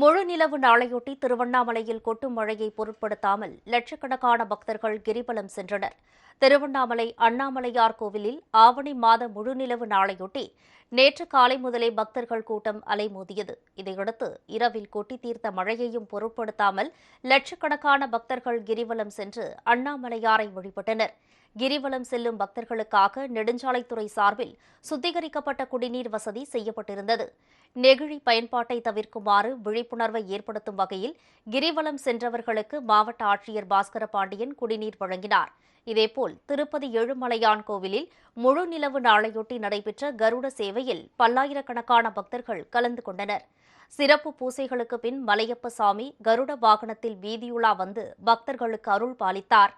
முழு நிலவு நாளையொட்டி திருவண்ணாமலையில் கொட்டும் மழையை பொருட்படுத்தாமல் லட்சக்கணக்கான பக்தர்கள் கிரிவலம் சென்றனர். திருவண்ணாமலை அண்ணாமலையார் கோவிலில் ஆவணி மாத முழுநிலவு நாளையொட்டி நேற்று காலை முதலே பக்தர்கள் கூட்டம் அலைமோதியது. இதையடுத்து இரவில் கொட்டி தீர்த்த மழையையும் பொருட்படுத்தாமல் லட்சக்கணக்கான பக்தர்கள் கிரிவலம் சென்று அண்ணாமலையாரை வழிபட்டனர். கிரிவலம் செல்லும் பக்தர்களுக்காக நெடுஞ்சாலைத்துறை சார்பில் சுத்திகரிக்கப்பட்ட குடிநீர் வசதி செய்யப்பட்டிருந்தது. நெகிழி பயன்பாட்டை தவிர்க்குமாறு விழிப்புணர்வை ஏற்படுத்தும் வகையில் கிரிவலம் சென்றவர்களுக்கு மாவட்ட ஆட்சியர் பாஸ்கர பாண்டியன் குடிநீர் வழங்கினார். இதேபோல் திருப்பதி ஏழுமலையான் கோவிலில் முழு நிலவு நாளையொட்டி நடைபெற்ற கருட சேவையில் பல்லாயிரக்கணக்கான பக்தர்கள் கலந்து கொண்டனர். சிறப்பு பூசைகளுக்கு பின் மலையப்ப சாமி கருட வாகனத்தில் வீதியுலா வந்து பக்தர்களுக்கு அருள் பாலித்தார்.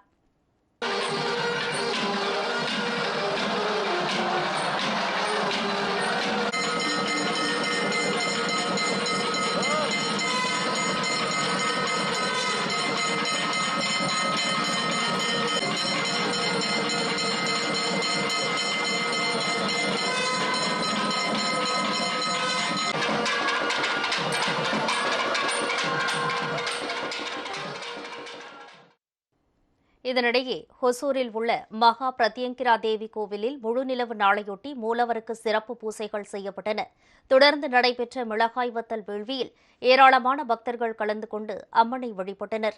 இதனிடையே ஹொசூரில் உள்ள மகா பிரத்யங்கிரா தேவி கோவிலில் முழுநிலவு நாளையொட்டி மூலவருக்கு சிறப்பு பூசைகள் செய்யப்பட்டன. தொடர்ந்து நடைபெற்ற மிளகாய் வத்தல் வேள்வியில் ஏராளமான பக்தர்கள் கலந்து கொண்டு அம்மனை வழிபட்டனர்.